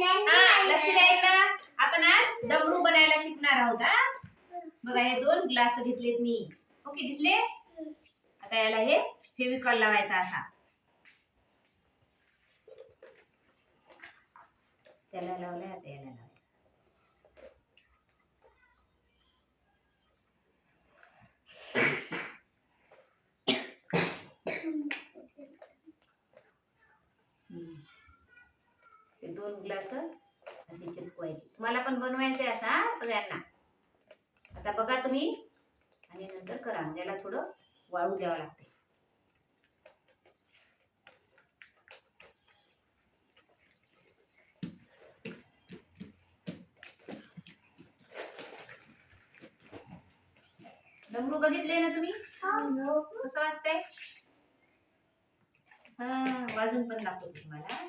हा लक्ष आपण आज डमरू बनायला शिकणार आहोत हा. बघा हे दोन ग्लास घेतलेत मी. ओके दिसले? आता याला हे फेविकॉल लावायचा असा. त्याला लावलाय आता याला लावलाय. हे दोन ग्लास असे चिपकवायचे तुम्हाला पण बनवायचे असं हा सगळ्यांना. आता बघा तुम्ही. आणि नंतर करा त्याला थोडं वाळू द्यावं लागते डमरू बघितले ना तुम्ही? कसं वाजतंय? हा वाजून पण दाखवते तुम्हाला.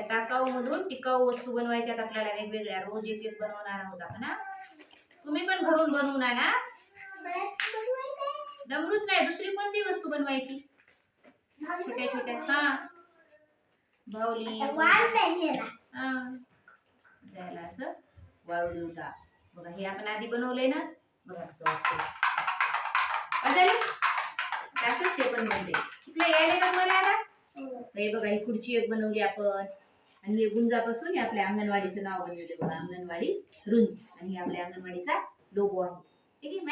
टाकाऊ मधून टिकाऊ वस्तू बनवायच्यात आपल्याला वेगवेगळ्या. रोज एक एक बनवणार आहोत आपण तुम्ही पण घरून बनवून आणा डमरूच नाही दुसरी कोणती वस्तू बनवायची? छोट्या छोट्या हा. बाहुली हा. द्यायला असं वाळू देऊ का बघा हे आपण आधी बनवलंय ना? बघा? असंच ते पण बनते. शिकलं यायला का आता? हे बघा ही खुर्ची एक बनवली आपण. आणि हे गुंजापासून हे आपल्या अंगणवाडीचं नाव बनवले बघा. अंगणवाडी रुंद. आणि हे आपल्या अंगणवाडीचा लोगो आहे. ठीक आहे?